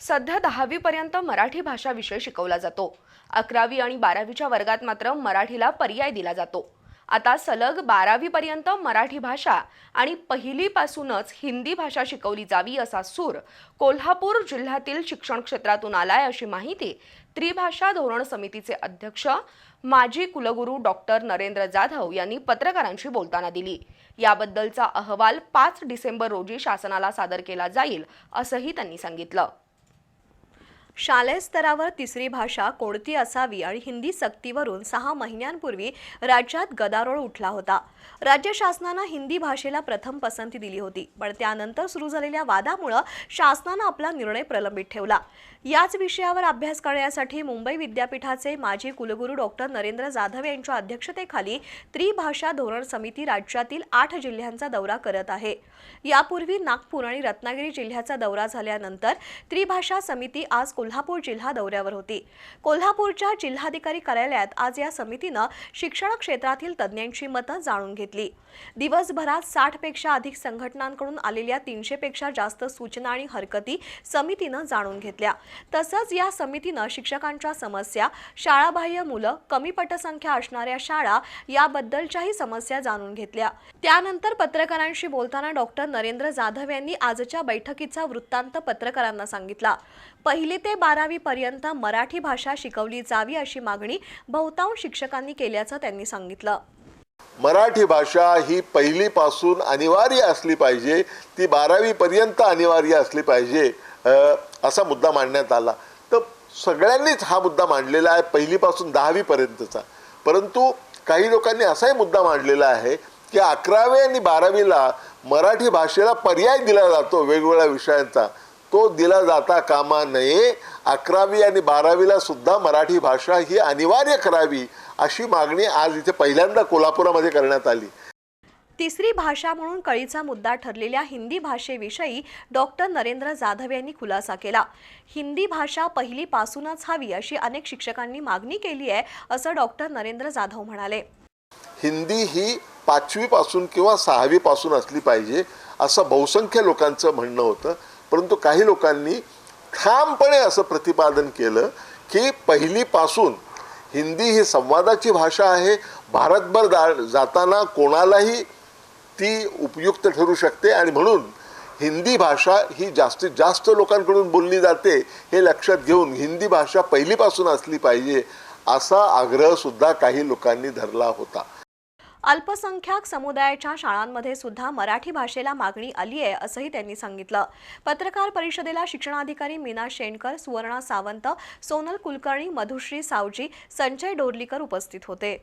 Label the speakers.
Speaker 1: सध्या दहावीपर्यंत मराठी भाषा विषय शिकवला जातो. अकरावी आणि बारावीच्या वर्गात मात्र मराठीला पर्याय दिला जातो. आता सलग बारावीपर्यंत मराठी भाषा आणि पहिलीपासूनच हिंदी भाषा शिकवली जावी असा सूर कोल्हापूर जिल्ह्यातील शिक्षण क्षेत्रातून आलाय अशी माहिती त्रिभाषा धोरण समितीचे अध्यक्ष माजी कुलगुरू डॉक्टर नरेंद्र जाधव यांनी पत्रकारांशी बोलताना दिली. याबद्दलचा अहवाल पाच डिसेंबर रोजी शासनाला सादर केला जाईल असंही त्यांनी सांगितलं.
Speaker 2: शालेय स्तरावर तिसरी भाषा कोणती असावी आणि हिंदी सक्तीवरून सहा महिन्यांपूर्वी राज्यात गदारोळ उठला होता. राज्य शासनानं हिंदी भाषेला प्रथम पसंती दिली होती पण त्यानंतर सुरू झालेल्या वादामुळं शासनानं आपला निर्णय प्रलंबित ठेवला. याच विषयावर अभ्यास करण्यासाठी मुंबई विद्यापीठाचे माजी कुलगुरू डॉक्टर नरेंद्र जाधव यांच्या अध्यक्षतेखाली त्रिभाषा धोरण समिती राज्यातील आठ जिल्ह्यांचा दौरा करत आहे. यापूर्वी नागपूर आणि रत्नागिरी जिल्ह्याचा दौरा झाल्यानंतर त्रिभाषा समिती आज कोल्हापूर जिल्हा दौऱ्यावर होती. कोल्हापूरच्या जिल्हाधिकारी कार्यालयात आज या समितीनं शिक्षण क्षेत्रातील तज्ज्ञांची मतं जाणून घेतली. दिवसभरात साठपेक्षा अधिक संघटनांकडून आलेल्या तीनशेपेक्षा जास्त सूचना आणि हरकती समितीनं जाणून घेतल्या. तसंच या समितीनं शिक्षकांच्या समस्या शाळाबाह्य मुलं कमी पटसंख्या असणाऱ्या शाळा याबद्दलच्याही समस्या जाणून घेतल्या. त्यानंतर पत्रकारांशी बोलताना डॉक्टर नरेंद्र जाधव यांनी आजच्या बैठकीचा वृत्तांत पत्रकारांना सांगितला. पहिली ते बारावी पर्यंत मराठी भाषा शिकवली जावी अशी मागणी बहुतांश शिक्षकांनी केल्याचं त्यांनी सांगितलं.
Speaker 3: मराठी भाषा ही पहिलीपासून अनिवार्य असली पाहिजे ती बारावीपर्यंत अनिवार्य असली पाहिजे असा मुद्दा मांडण्यात आला. तर सगळ्यांनीच हा मुद्दा मांडलेला आहे पहिलीपासून दहावीपर्यंतचा परंतु काही लोकांनी असाही मुद्दा मांडलेला आहे की अकरावी आणि बारावीला मराठी भाषेला पर्याय दिला जातो वेगवेगळ्या विषयांचा. तो दिला जाता कामा नये. अकरावी आणि बारावीला सुद्धा मराठी भाषा ही अनिवार्य करावी अशी मागणी आज इथे पहिल्यांदा कोल्हापुरामध्ये करण्यात आली.
Speaker 2: तिसरी भाषा म्हणून कळीचा मुद्दा ठरलेल्या हिंदी भाषेविषयी डॉक्टर नरेंद्र जाधव यांनी खुलासा केला. हिंदी भाषा पहिलीपासूनच हवी अशी अनेक शिक्षकांनी मागणी केली आहे असं डॉक्टर नरेंद्र जाधव म्हणाले.
Speaker 3: हिंदी ही पाचवीपासून किंवा सहावीपासून असली पाहिजे असं बहुसंख्य लोकांचं म्हणणं होतं. परंतु काही लोकांनी ठामपणे असं प्रतिपादन केलं की पहिलीपासून हिंदी ही संवादाची भाषा आहे. भारतभर जा जाताना कोणालाही ती उपयुक्त ठरू शकते आणि म्हणून हिंदी भाषा ही जास्तीत जास्त लोकांकडून बोलली जाते हे लक्षात घेऊन हिंदी भाषा पहिलीपासून असली पाहिजे असा आग्रहसुद्धा काही लोकांनी धरला होता.
Speaker 2: अल्पसंख्याक समुदायाच्या शाळांमध्ये सुद्धा मराठी भाषेला मागणी आली आहे असंही त्यांनी सांगितलं. पत्रकार परिषदेला शिक्षणाधिकारी मीना शेणकर सुवर्णा सावंत सोनल कुलकर्णी मधुश्री सावजी संजय डोरलीकर उपस्थित होते.